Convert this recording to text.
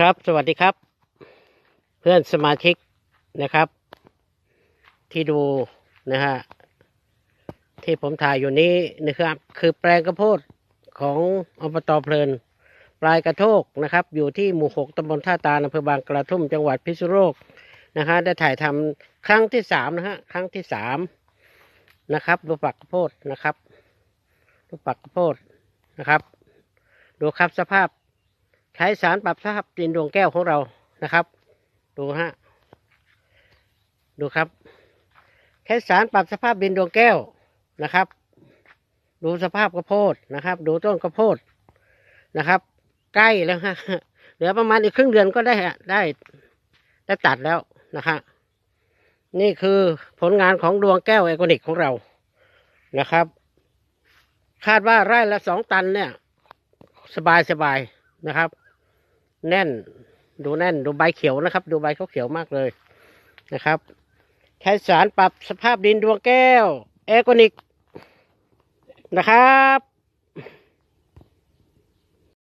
ครับ สวัสดีครับ เพื่อนสมาชิกนะครับ ที่ดูนะฮะที่ผมถ่ายอยู่นี้นะครับ คือแปลงกระโพดของอบตเพลิน ปลายกระโทกนะครับ อยู่ที่หมู่หกตำบลท่าตาลอำเภอบางกระทุ่มจังหวัดพิษณุโลกนะฮะได้ถ่ายทำครั้งที่สามนะฮะครั้งที่สามนะครับ ดูปักกระโพดนะครับ ดูปักกระโพดนะครับ ดูครับสภาพ ใช้สารปรับสภาพดินดวงแก้วของเรานะครับ ดูฮะดูครับ ใช้สารปรับสภาพดินดวงแก้วนะครับ ดูสภาพกระโพดนะครับ ดูต้นกระโพดนะครับ ใกล้แล้วฮะเหลือประมาณอีกครึ่งเดือนก็ได้ได้ได้ตัดแล้วนะครับนี่คือผลงานของดวงแก้วไอคอนิกของเรานะครับ คาดว่าไร่ละสองตันเนี่ย สบายสบายนะครับ แน่น ดูแน่น ดูใบเขียวนะครับ ดูใบเขาเขียวมากเลยนะครับ ใช้สารปรับสภาพดินดวงแก้ว เอร์โกนิกนะครับ